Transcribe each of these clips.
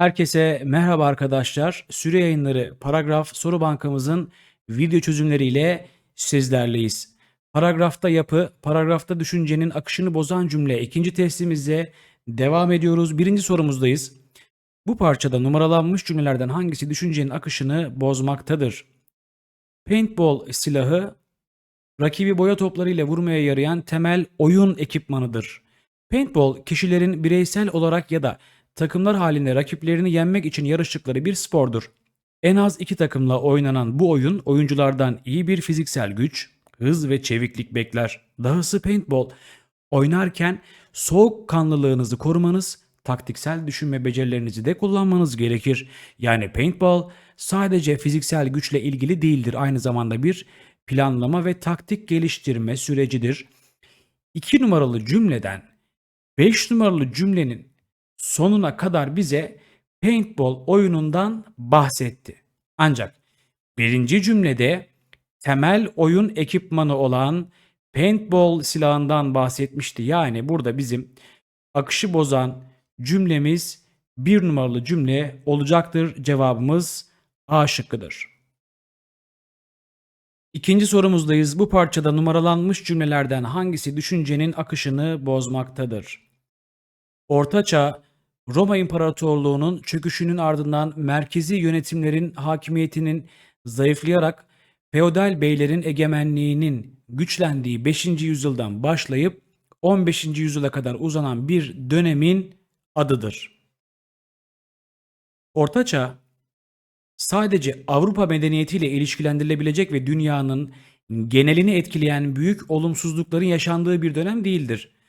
Herkese merhaba arkadaşlar. Süre yayınları paragraf soru bankamızın video çözümleriyle sizlerleyiz. Paragrafta yapı, paragrafta düşüncenin akışını bozan cümle ikinci testimizde devam ediyoruz. Birinci sorumuzdayız. Bu parçada numaralanmış cümlelerden hangisi düşüncenin akışını bozmaktadır? Paintball silahı rakibi boya toplarıyla vurmaya yarayan temel oyun ekipmanıdır. Paintball kişilerin bireysel olarak ya da takımlar halinde rakiplerini yenmek için yarıştıkları bir spordur. En az iki takımla oynanan bu oyun oyunculardan iyi bir fiziksel güç, hız ve çeviklik bekler. Dahası paintball oynarken soğukkanlılığınızı korumanız, taktiksel düşünme becerilerinizi de kullanmanız gerekir. Yani paintball sadece fiziksel güçle ilgili değildir. Aynı zamanda bir planlama ve taktik geliştirme sürecidir. 2 numaralı cümleden 5 numaralı cümlenin sonuna kadar bize paintball oyunundan bahsetti. Ancak birinci cümlede temel oyun ekipmanı olan paintball silahından bahsetmişti. Yani burada bizim akışı bozan cümlemiz bir numaralı cümle olacaktır. Cevabımız A şıkkıdır. İkinci sorumuzdayız. Bu parçada numaralanmış cümlelerden hangisi düşüncenin akışını bozmaktadır? Ortaçağ Roma İmparatorluğu'nun çöküşünün ardından merkezi yönetimlerin hakimiyetinin zayıflayarak feodal beylerin egemenliğinin güçlendiği 5. yüzyıldan başlayıp 15. yüzyıla kadar uzanan bir dönemin adıdır. Ortaçağ sadece Avrupa medeniyetiyle ilişkilendirilebilecek ve dünyanın genelini etkileyen büyük olumsuzlukların yaşandığı bir dönem değildir.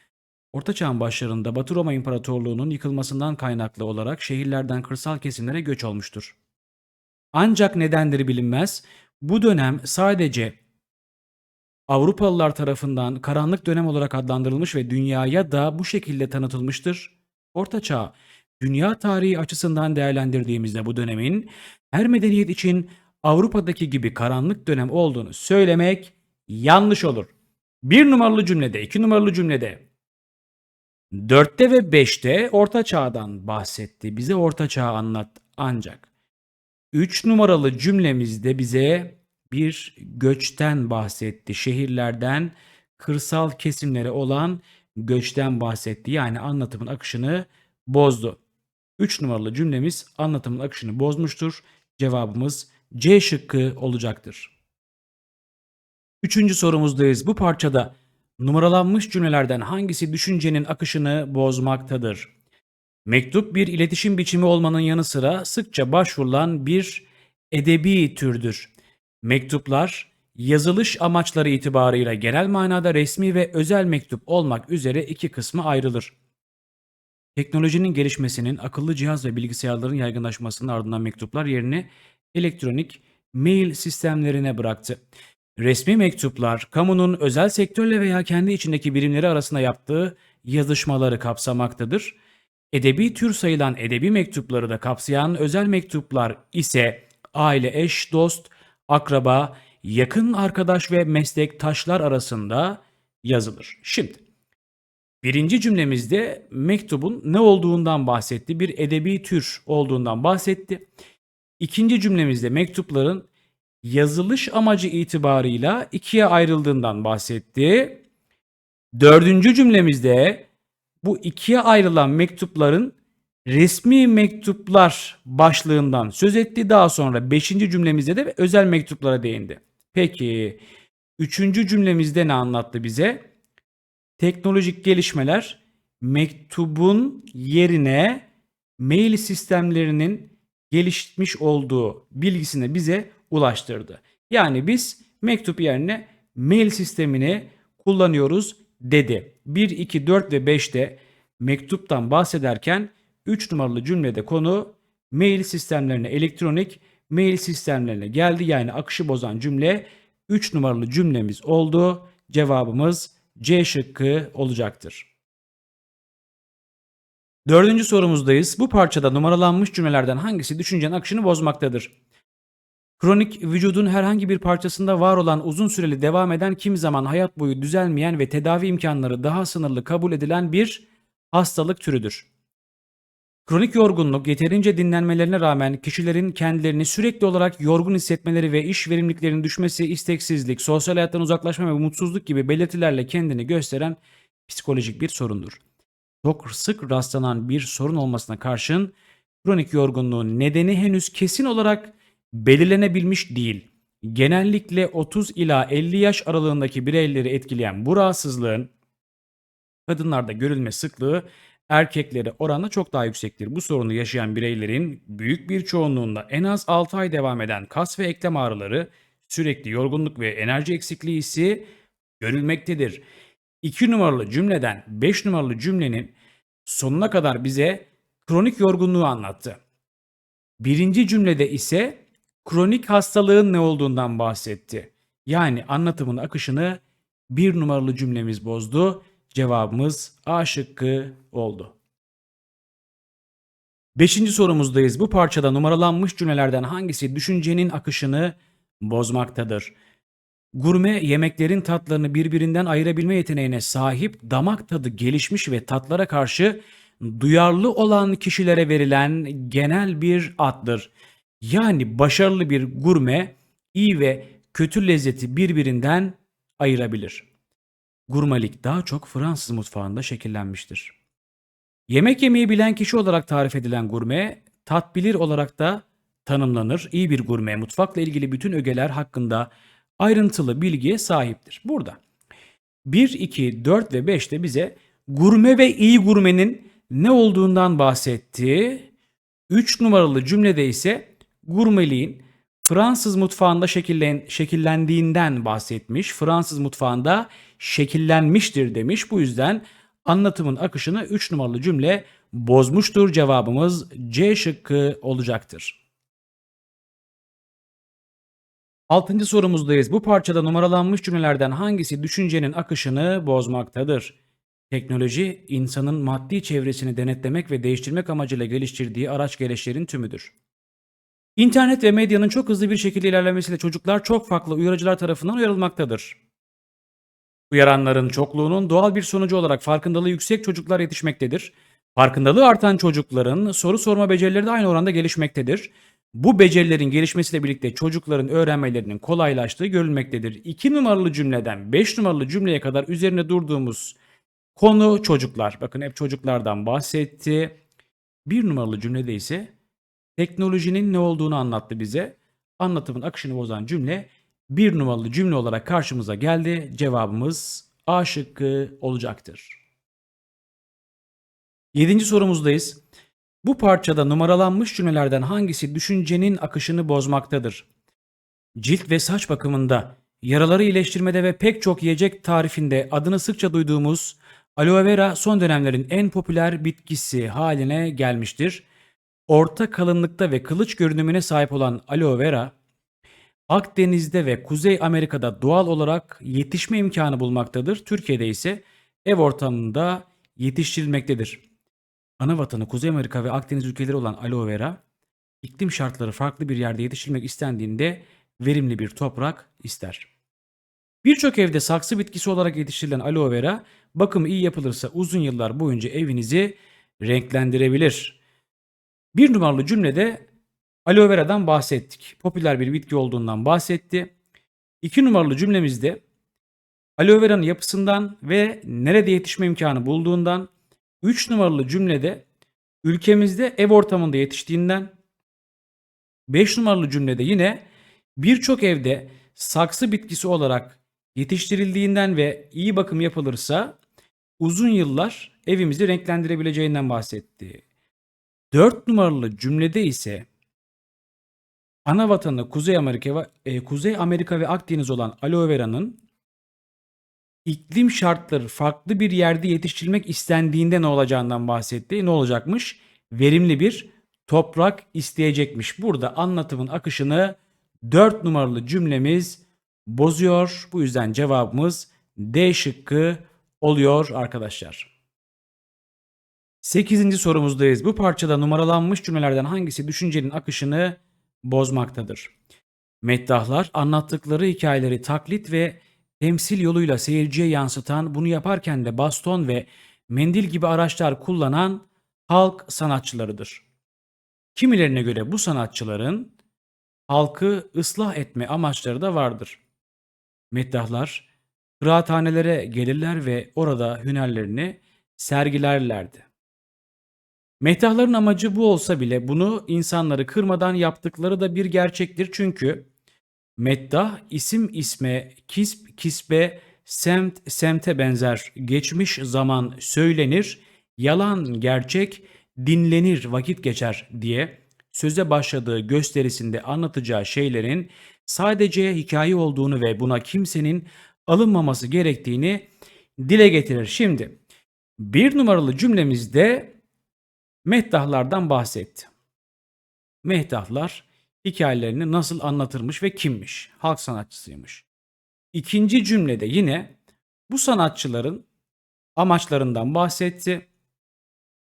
Orta Çağ'ın başlarında Batı Roma İmparatorluğu'nun yıkılmasından kaynaklı olarak şehirlerden kırsal kesimlere göç olmuştur. Ancak nedenleri bilinmez. Bu dönem sadece Avrupalılar tarafından karanlık dönem olarak adlandırılmış ve dünyaya da bu şekilde tanıtılmıştır. Orta Çağ, dünya tarihi açısından değerlendirdiğimizde bu dönemin her medeniyet için Avrupa'daki gibi karanlık dönem olduğunu söylemek yanlış olur. Bir numaralı cümlede, iki numaralı cümlede 4'te ve 5'te Orta Çağ'dan bahsetti. Bize Orta Çağ'ı anlat ancak 3 numaralı cümlemizde bize bir göçten bahsetti. Şehirlerden kırsal kesimlere olan göçten bahsetti. Yani anlatımın akışını bozdu. 3 numaralı cümlemiz anlatımın akışını bozmuştur. Cevabımız C şıkkı olacaktır. Üçüncü sorumuzdayız. Bu parçada numaralanmış cümlelerden hangisi düşüncenin akışını bozmaktadır? Mektup bir iletişim biçimi olmanın yanı sıra sıkça başvurulan bir edebi türdür. Mektuplar yazılış amaçları itibarıyla genel manada resmi ve özel mektup olmak üzere iki kısmı ayrılır. Teknolojinin gelişmesinin akıllı cihaz ve bilgisayarların yaygınlaşmasının ardından mektuplar yerini elektronik mail sistemlerine bıraktı. Resmi mektuplar, kamunun özel sektörle veya kendi içindeki birimleri arasında yaptığı yazışmaları kapsamaktadır. Edebi tür sayılan edebi mektupları da kapsayan özel mektuplar ise aile, eş, dost, akraba, yakın arkadaş ve meslektaşlar arasında yazılır. Şimdi birinci cümlemizde mektubun ne olduğundan bahsetti. Bir edebi tür olduğundan bahsetti. İkinci cümlemizde mektupların yazılış amacı itibarıyla ikiye ayrıldığından bahsetti. Dördüncü cümlemizde bu ikiye ayrılan mektupların resmi mektuplar başlığından söz etti. Daha sonra beşinci cümlemizde de özel mektuplara değindi. Peki üçüncü cümlemizde ne anlattı bize? Teknolojik gelişmeler mektubun yerine mail sistemlerinin gelişmiş olduğu bilgisini bize ulaştırdı. Yani biz mektup yerine mail sistemini kullanıyoruz dedi. 1, 2, 4 ve 5'te mektuptan bahsederken 3 numaralı cümlede konu mail sistemlerine, elektronik mail sistemlerine geldi. Yani akışı bozan cümle 3 numaralı cümlemiz oldu. Cevabımız C şıkkı olacaktır. Dördüncü sorumuzdayız. Bu parçada numaralanmış cümlelerden hangisi düşüncenin akışını bozmaktadır? Kronik vücudun herhangi bir parçasında var olan uzun süreli devam eden kim zaman hayat boyu düzelmeyen ve tedavi imkanları daha sınırlı kabul edilen bir hastalık türüdür. Kronik yorgunluk yeterince dinlenmelerine rağmen kişilerin kendilerini sürekli olarak yorgun hissetmeleri ve iş verimliliklerinin düşmesi, isteksizlik, sosyal hayattan uzaklaşma ve mutsuzluk gibi belirtilerle kendini gösteren psikolojik bir sorundur. Çok sık rastlanan bir sorun olmasına karşın kronik yorgunluğun nedeni henüz kesin olarak belirlenebilmiş değil. Genellikle 30 ila 50 yaş aralığındaki bireyleri etkileyen bu rahatsızlığın kadınlarda görülme sıklığı erkeklere oranla çok daha yüksektir. Bu sorunu yaşayan bireylerin büyük bir çoğunluğunda en az 6 ay devam eden kas ve eklem ağrıları, sürekli yorgunluk ve enerji eksikliği hissi görülmektedir. 2 numaralı cümleden 5 numaralı cümlenin sonuna kadar bize kronik yorgunluğu anlattı. Birinci cümlede ise kronik hastalığın ne olduğundan bahsetti. Yani anlatımın akışını bir numaralı cümlemiz bozdu. Cevabımız A şıkkı oldu. Beşinci sorumuzdayız. Bu parçada numaralanmış cümlelerden hangisi düşüncenin akışını bozmaktadır? Gurme yemeklerin tatlarını birbirinden ayırabilme yeteneğine sahip, damak tadı gelişmiş ve tatlara karşı duyarlı olan kişilere verilen genel bir addır. Yani başarılı bir gurme iyi ve kötü lezzeti birbirinden ayırabilir. Gurmelik daha çok Fransız mutfağında şekillenmiştir. Yemek yemeyi bilen kişi olarak tarif edilen gurme, tat bilir olarak da tanımlanır. İyi bir gurme mutfakla ilgili bütün ögeler hakkında ayrıntılı bilgiye sahiptir. Burada 1, 2, 4 ve 5'te bize gurme ve iyi gurmenin ne olduğundan bahsetti. 3 numaralı cümlede ise gurmeliğin Fransız mutfağında şekillen, şekillendiğinden bahsetmiş. Fransız mutfağında şekillenmiştir demiş. Bu yüzden anlatımın akışını 3 numaralı cümle bozmuştur. Cevabımız C şıkkı olacaktır. Altıncı sorumuzdayız. Bu parçada numaralanmış cümlelerden hangisi düşüncenin akışını bozmaktadır? Teknoloji, insanın maddi çevresini denetlemek ve değiştirmek amacıyla geliştirdiği araç gereçlerin tümüdür. İnternet ve medyanın çok hızlı bir şekilde ilerlemesiyle çocuklar çok farklı uyarıcılar tarafından uyarılmaktadır. Uyaranların çokluğunun doğal bir sonucu olarak farkındalığı yüksek çocuklar yetişmektedir. Farkındalığı artan çocukların soru sorma becerileri de aynı oranda gelişmektedir. Bu becerilerin gelişmesiyle birlikte çocukların öğrenmelerinin kolaylaştığı görülmektedir. 2 numaralı cümleden 5 numaralı cümleye kadar üzerine durduğumuz konu çocuklar. Bakın hep çocuklardan bahsetti. 1 numaralı cümlede ise teknolojinin ne olduğunu anlattı bize. Anlatımın akışını bozan cümle bir numaralı cümle olarak karşımıza geldi. Cevabımız A şıkkı olacaktır. Yedinci sorumuzdayız. Bu parçada numaralanmış cümlelerden hangisi düşüncenin akışını bozmaktadır? Cilt ve saç bakımında, yaraları iyileştirmede ve pek çok yiyecek tarifinde adını sıkça duyduğumuz aloe vera son dönemlerin en popüler bitkisi haline gelmiştir. Orta kalınlıkta ve kılıç görünümüne sahip olan aloe vera, Akdeniz'de ve Kuzey Amerika'da doğal olarak yetişme imkanı bulmaktadır. Türkiye'de ise ev ortamında yetiştirilmektedir. Ana vatanı Kuzey Amerika ve Akdeniz ülkeleri olan aloe vera, iklim şartları farklı bir yerde yetiştirilmek istendiğinde verimli bir toprak ister. Birçok evde saksı bitkisi olarak yetiştirilen aloe vera, bakımı iyi yapılırsa uzun yıllar boyunca evinizi renklendirebilir. Bir numaralı cümlede aloe vera'dan bahsettik. Popüler bir bitki olduğundan bahsetti. İki numaralı cümlemizde aloe vera'nın yapısından ve nerede yetişme imkanı bulduğundan, üç numaralı cümlede ülkemizde ev ortamında yetiştiğinden, beş numaralı cümlede yine birçok evde saksı bitkisi olarak yetiştirildiğinden ve iyi bakım yapılırsa uzun yıllar evimizi renklendirebileceğinden bahsetti. 4 numaralı cümlede ise ana vatanı Kuzey Amerika ve e, Kuzey Amerika ve Akdeniz olan aloe vera'nın iklim şartları farklı bir yerde yetiştirilmek istendiğinde ne olacağından bahsetti. Ne olacakmış? Verimli bir toprak isteyecekmiş. Burada anlatımın akışını 4 numaralı cümlemiz bozuyor. Bu yüzden cevabımız D şıkkı oluyor arkadaşlar. 8. sorumuzdayız. Bu parçada numaralanmış cümlelerden hangisi düşüncenin akışını bozmaktadır? Meddahlar anlattıkları hikayeleri taklit ve temsil yoluyla seyirciye yansıtan, bunu yaparken de baston ve mendil gibi araçlar kullanan halk sanatçılarıdır. Kimilerine göre bu sanatçıların halkı ıslah etme amaçları da vardır. Meddahlar kıraathanelere gelirler ve orada hünerlerini sergilerlerdi. Mehtahların amacı bu olsa bile bunu insanları kırmadan yaptıkları da bir gerçektir çünkü meddah isim isme, kisp kisbe, semt semte benzer geçmiş zaman söylenir, yalan gerçek dinlenir vakit geçer diye söze başladığı gösterisinde anlatacağı şeylerin sadece hikaye olduğunu ve buna kimsenin alınmaması gerektiğini dile getirir. Şimdi bir numaralı cümlemizde meddahlardan bahsetti. Mehdahlar hikayelerini nasıl anlatırmış ve kimmiş? Halk sanatçısıymış. İkinci cümlede yine bu sanatçıların amaçlarından bahsetti.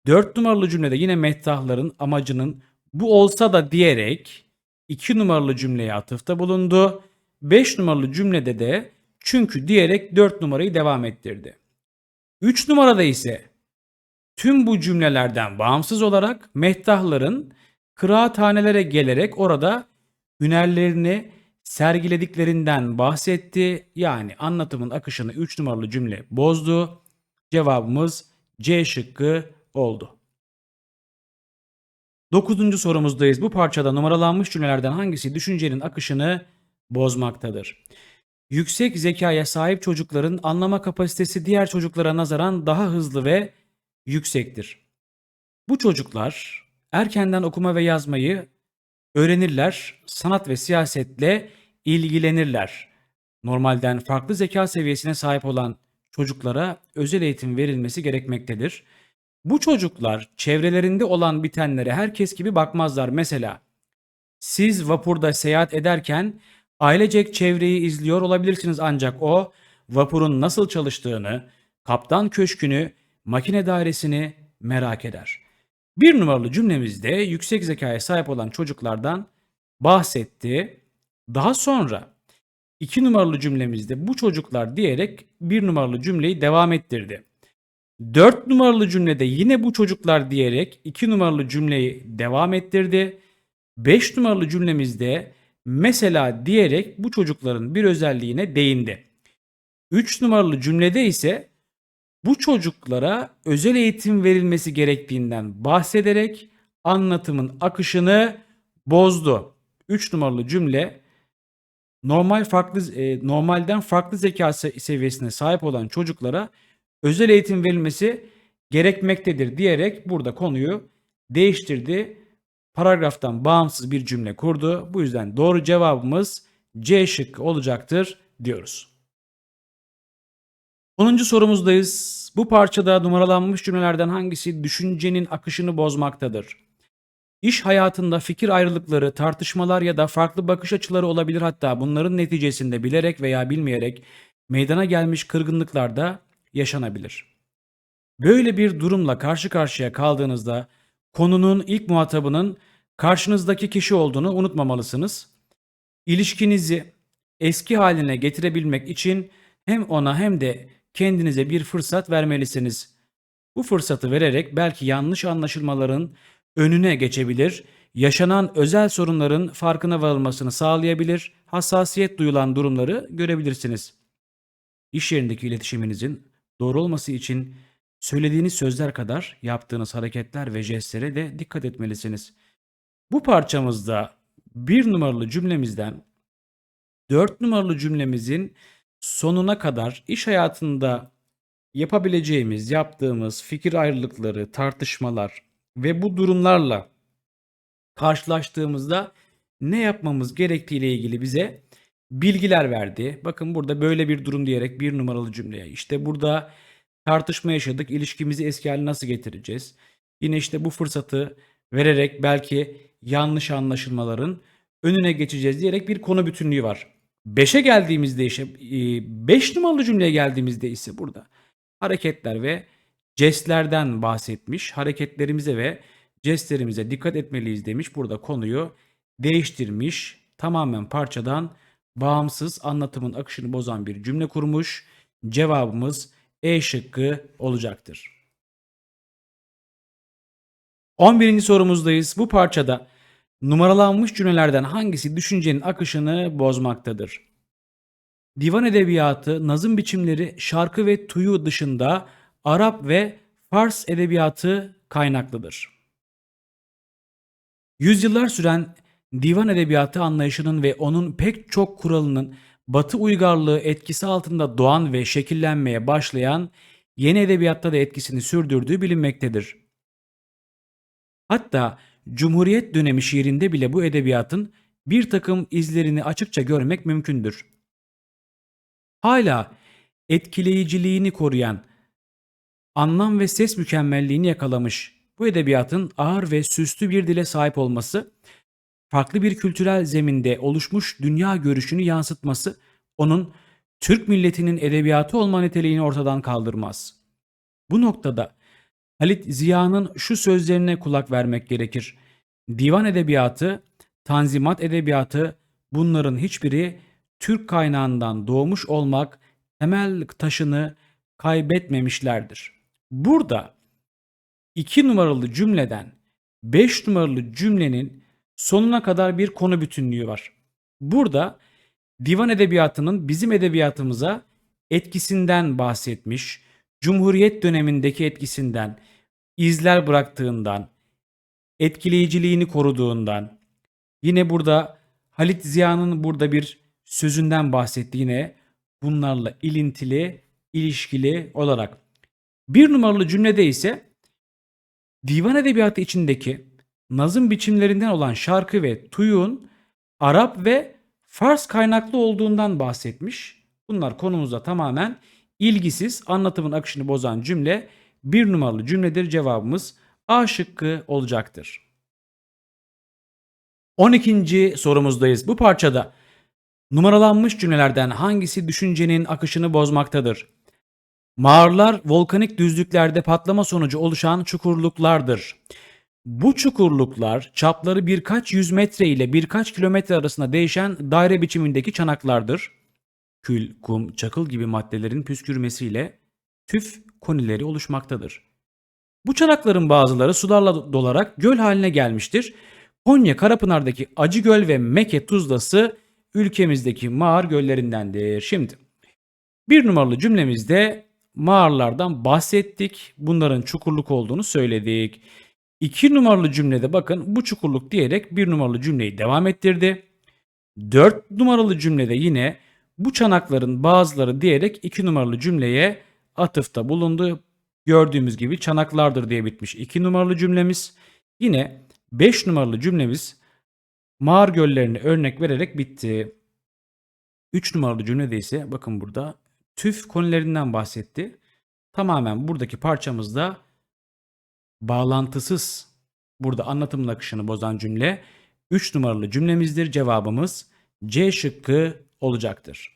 Dört numaralı cümlede yine meddahların amacının bu olsa da diyerek iki numaralı cümleye atıfta bulundu. Beş numaralı cümlede de çünkü diyerek dört numarayı devam ettirdi. Üç numarada ise tüm bu cümlelerden bağımsız olarak mehtahların kıraathanelere gelerek orada hünerlerini sergilediklerinden bahsetti. Yani anlatımın akışını 3 numaralı cümle bozdu. Cevabımız C şıkkı oldu. Dokuzuncu sorumuzdayız. Bu parçada numaralanmış cümlelerden hangisi düşüncenin akışını bozmaktadır? Yüksek zekaya sahip çocukların anlama kapasitesi diğer çocuklara nazaran daha hızlı ve yüksektir. Bu çocuklar erkenden okuma ve yazmayı öğrenirler, sanat ve siyasetle ilgilenirler. Normalden farklı zeka seviyesine sahip olan çocuklara özel eğitim verilmesi gerekmektedir. Bu çocuklar çevrelerinde olan bitenlere herkes gibi bakmazlar. Mesela siz vapurda seyahat ederken ailecek çevreyi izliyor olabilirsiniz ancak o vapurun nasıl çalıştığını, kaptan köşkünü, makine dairesini merak eder. Bir numaralı cümlemizde yüksek zekaya sahip olan çocuklardan bahsetti. Daha sonra iki numaralı cümlemizde bu çocuklar diyerek bir numaralı cümleyi devam ettirdi. Dört numaralı cümlede yine bu çocuklar diyerek iki numaralı cümleyi devam ettirdi. Beş numaralı cümlemizde mesela diyerek bu çocukların bir özelliğine değindi. Üç numaralı cümlede ise bu çocuklara özel eğitim verilmesi gerektiğinden bahsederek anlatımın akışını bozdu. 3 numaralı cümle normal farklı e, normalden farklı zeka seviyesine sahip olan çocuklara özel eğitim verilmesi gerekmektedir diyerek burada konuyu değiştirdi. Paragraftan bağımsız bir cümle kurdu. Bu yüzden doğru cevabımız C şıkkı olacaktır diyoruz. 10. sorumuzdayız. Bu parçada numaralanmış cümlelerden hangisi düşüncenin akışını bozmaktadır? İş hayatında fikir ayrılıkları, tartışmalar ya da farklı bakış açıları olabilir hatta bunların neticesinde bilerek veya bilmeyerek meydana gelmiş kırgınlıklar da yaşanabilir. Böyle bir durumla karşı karşıya kaldığınızda konunun ilk muhatabının karşınızdaki kişi olduğunu unutmamalısınız. İlişkinizi eski haline getirebilmek için hem ona hem de kendinize bir fırsat vermelisiniz. Bu fırsatı vererek belki yanlış anlaşılmaların önüne geçebilir, yaşanan özel sorunların farkına varılmasını sağlayabilir, hassasiyet duyulan durumları görebilirsiniz. İş yerindeki iletişiminizin doğru olması için söylediğiniz sözler kadar yaptığınız hareketler ve jestlere de dikkat etmelisiniz. Bu parçamızda bir numaralı cümlemizden dört numaralı cümlemizin sonuna kadar iş hayatında yapabileceğimiz, yaptığımız fikir ayrılıkları, tartışmalar ve bu durumlarla karşılaştığımızda ne yapmamız gerektiği ile ilgili bize bilgiler verdi. Bakın burada böyle bir durum diyerek bir numaralı cümleye. İşte burada tartışma yaşadık. ilişkimizi eski haline nasıl getireceğiz? Yine işte bu fırsatı vererek belki yanlış anlaşılmaların önüne geçeceğiz diyerek bir konu bütünlüğü var. 5'e geldiğimizde ise 5 numaralı cümleye geldiğimizde ise burada hareketler ve jestlerden bahsetmiş. Hareketlerimize ve jestlerimize dikkat etmeliyiz demiş. Burada konuyu değiştirmiş. Tamamen parçadan bağımsız anlatımın akışını bozan bir cümle kurmuş. Cevabımız E şıkkı olacaktır. 11. sorumuzdayız. Bu parçada numaralanmış cümlelerden hangisi düşüncenin akışını bozmaktadır? Divan edebiyatı, nazım biçimleri, şarkı ve tuyu dışında Arap ve Fars edebiyatı kaynaklıdır. Yüzyıllar süren divan edebiyatı anlayışının ve onun pek çok kuralının Batı uygarlığı etkisi altında doğan ve şekillenmeye başlayan yeni edebiyatta da etkisini sürdürdüğü bilinmektedir. Hatta Cumhuriyet dönemi şiirinde bile bu edebiyatın bir takım izlerini açıkça görmek mümkündür. Hala etkileyiciliğini koruyan, anlam ve ses mükemmelliğini yakalamış bu edebiyatın ağır ve süslü bir dile sahip olması, farklı bir kültürel zeminde oluşmuş dünya görüşünü yansıtması onun Türk milletinin edebiyatı olma niteliğini ortadan kaldırmaz. Bu noktada Halit Ziya'nın şu sözlerine kulak vermek gerekir. Divan edebiyatı, tanzimat edebiyatı bunların hiçbiri Türk kaynağından doğmuş olmak temel taşını kaybetmemişlerdir. Burada 2 numaralı cümleden 5 numaralı cümlenin sonuna kadar bir konu bütünlüğü var. Burada divan edebiyatının bizim edebiyatımıza etkisinden bahsetmiş, Cumhuriyet dönemindeki etkisinden, izler bıraktığından, etkileyiciliğini koruduğundan, yine burada Halit Ziya'nın burada bir sözünden bahsetti yine bunlarla ilintili, ilişkili olarak. Bir numaralı cümlede ise divan edebiyatı içindeki nazım biçimlerinden olan şarkı ve tuyun Arap ve Fars kaynaklı olduğundan bahsetmiş. Bunlar konumuzda tamamen ilgisiz, anlatımın akışını bozan cümle bir numaralı cümledir. Cevabımız A şıkkı olacaktır. 12. sorumuzdayız. Bu parçada numaralanmış cümlelerden hangisi düşüncenin akışını bozmaktadır? Mağaralar volkanik düzlüklerde patlama sonucu oluşan çukurluklardır. Bu çukurluklar çapları birkaç yüz metre ile birkaç kilometre arasında değişen daire biçimindeki çanaklardır. Kül, kum, çakıl gibi maddelerin püskürmesiyle tüf konileri oluşmaktadır. Bu çanakların bazıları sularla dolarak göl haline gelmiştir. Konya Karapınar'daki Acıgöl ve Meke Tuzlası ülkemizdeki mağar göllerindendir. Şimdi bir numaralı cümlemizde mağaralardan bahsettik. Bunların çukurluk olduğunu söyledik. 2 numaralı cümlede bakın bu çukurluk diyerek 1 numaralı cümleyi devam ettirdi. 4 numaralı cümlede yine bu çanakların bazıları diyerek 2 numaralı cümleye atıfta bulundu. Gördüğümüz gibi çanaklardır diye bitmiş 2 numaralı cümlemiz. Yine 5 numaralı cümlemiz mağar göllerini örnek vererek bitti. 3 numaralı cümlede ise bakın burada tüf konilerinden bahsetti. Tamamen buradaki parçamızda bağlantısız burada anlatımın akışını bozan cümle 3 numaralı cümlemizdir. Cevabımız C şıkkı olacaktır.